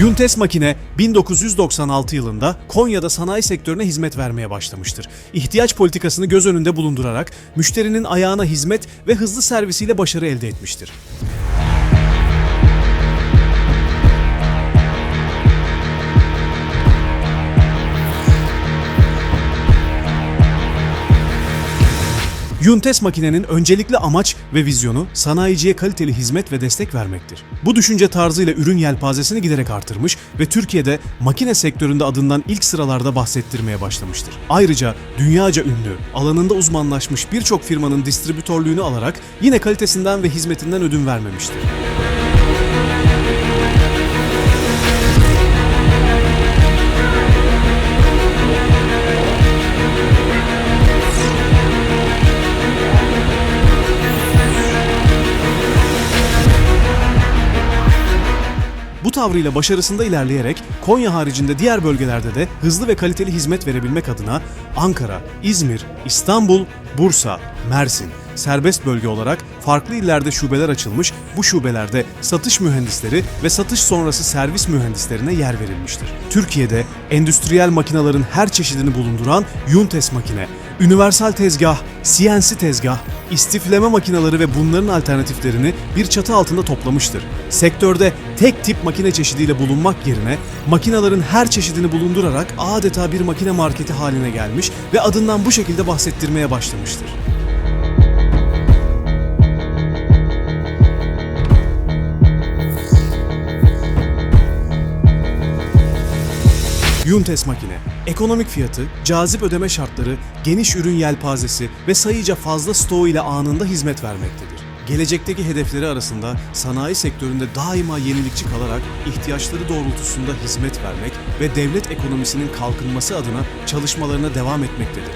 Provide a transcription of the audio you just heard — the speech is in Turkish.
Yuntes Makine 1996 yılında Konya'da sanayi sektörüne hizmet vermeye başlamıştır. İhtiyaç politikasını göz önünde bulundurarak müşterinin ayağına hizmet ve hızlı servisiyle başarı elde etmiştir. Yuntes makinenin öncelikli amaç ve vizyonu sanayiciye kaliteli hizmet ve destek vermektir. Bu düşünce tarzıyla ürün yelpazesini giderek artırmış ve Türkiye'de makine sektöründe adından ilk sıralarda bahsettirmeye başlamıştır. Ayrıca dünyaca ünlü, alanında uzmanlaşmış birçok firmanın distribütörlüğünü alarak yine kalitesinden ve hizmetinden ödün vermemiştir. Tavrıyla başarısında ilerleyerek Konya haricinde diğer bölgelerde de hızlı ve kaliteli hizmet verebilmek adına Ankara, İzmir, İstanbul, Bursa, Mersin, serbest bölge olarak farklı illerde şubeler açılmış, bu şubelerde satış mühendisleri ve satış sonrası servis mühendislerine yer verilmiştir. Türkiye'de endüstriyel makinelerin her çeşidini bulunduran Yuntes makine, universal tezgah, CNC tezgah, istifleme makineleri ve bunların alternatiflerini bir çatı altında toplamıştır. Sektörde tek tip makine çeşidiyle bulunmak yerine makinelerin her çeşidini bulundurarak adeta bir makine marketi haline gelmiş ve adından bu şekilde bahsettirmeye başlamıştır. Yuntes makine, ekonomik fiyatı, cazip ödeme şartları, geniş ürün yelpazesi ve sayıca fazla stoğu ile anında hizmet vermektedir. Gelecekteki hedefleri arasında sanayi sektöründe daima yenilikçi kalarak ihtiyaçları doğrultusunda hizmet vermek ve devlet ekonomisinin kalkınması adına çalışmalarına devam etmektedir.